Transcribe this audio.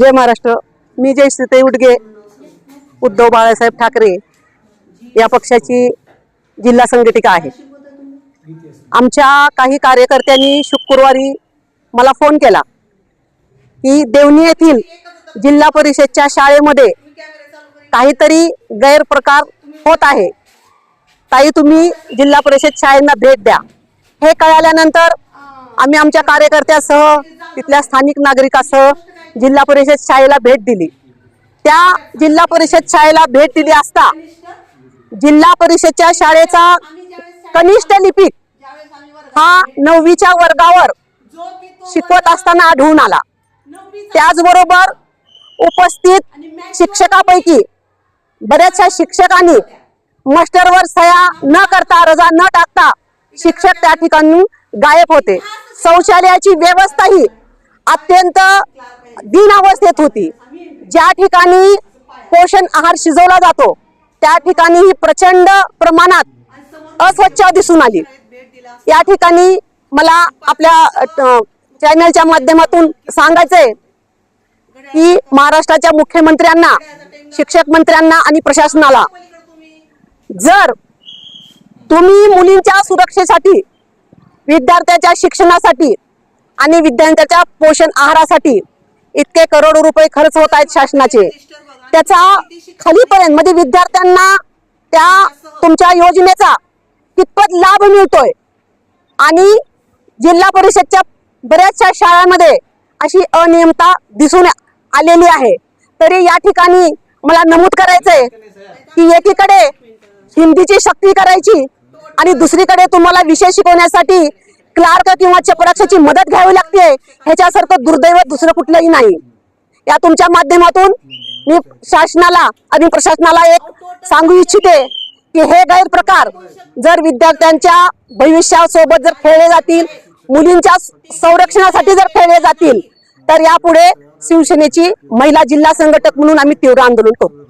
जय महाराष्ट्र. मी जय सीते उडगे उद्धव बाळासाहेब ठाकरे या पक्षाची जिल्हा संघटिका आहे. आमच्या काही कार्यकर्त्यांनी शुक्रवारी मला फोन केला की देवणी येथील जिल्हा परिषदच्या शाळेमध्ये काहीतरी गैरप्रकार होत आहे. ताई तुम्ही जिल्हा परिषद शाळेंना भेट द्या. हे कळाल्यानंतर आम्ही आमच्या कार्यकर्त्यासह तिथल्या स्थानिक नागरिकासह जिल्हा परिषद शाळेला भेट दिली. त्या जिल्हा परिषद शाळेला भेट दिली असता जिल्हा परिषदच्या शाळेचा कनिष्ठ लिपिक हा नववीच्या वर्गावर शिकवत असताना आढळून आला. त्याचबरोबर उपस्थित शिक्षकापैकी बऱ्याचशा शिक्षकांनी मास्टरवर सह्या न करता रजा न टाकता शिक्षक त्या ठिकाणी गायब होते. शौचालयाची व्यवस्था ही अत्यंत दिन अवस्थेत होती. ज्या ठिकाणी पोषण आहार शिजवला जातो त्या ठिकाणी ही प्रचंड प्रमाणात अस्वच्छ दिसून आली. या ठिकाणी मला आपल्या चॅनलच्या माध्यमातून सांगायचंय की महाराष्ट्राच्या मुख्यमंत्र्यांना शिक्षक मंत्र्यांना आणि प्रशासनाला जर तुम्ही मुलींच्या सुरक्षेसाठी विद्यार्थ्याच्या शिक्षणासाठी आणि विद्यार्थ्यांच्या पोषण आहारासाठी इतके करोडो रुपये खर्च होत आहेत शासनाचे. त्याचा खालीपर्यंत म्हणजे विद्यार्थ्यांना त्या तुमच्या योजनेचा कितपत लाभ मिळतोय. आणि जिल्हा परिषदच्या बऱ्याचशा शाळांमध्ये अशी अनियमता दिसून आलेली आहे. तरी या ठिकाणी मला नमूद करायचंय की एकीकडे हिंदीची शक्ती करायची आणि दुसरीकडे तुम्हाला विषय शिकवण्यासाठी क्लार्क किंवा चपराक्षाची मदत घ्यावी लागते ह्याच्यासारखं दुर्दैव दुसरं कुठलंही नाही. या तुमच्या माध्यमातून मी शासनाला आणि प्रशासनाला एक सांगू इच्छिते की हे गैरप्रकार जर विद्यार्थ्यांच्या भविष्यासोबत जर खेळले जातील मुलींच्या संरक्षणासाठी जर खेळले जातील तर यापुढे शिवसेनेची महिला जिल्हा संघटक म्हणून आम्ही तीव्र आंदोलन करू.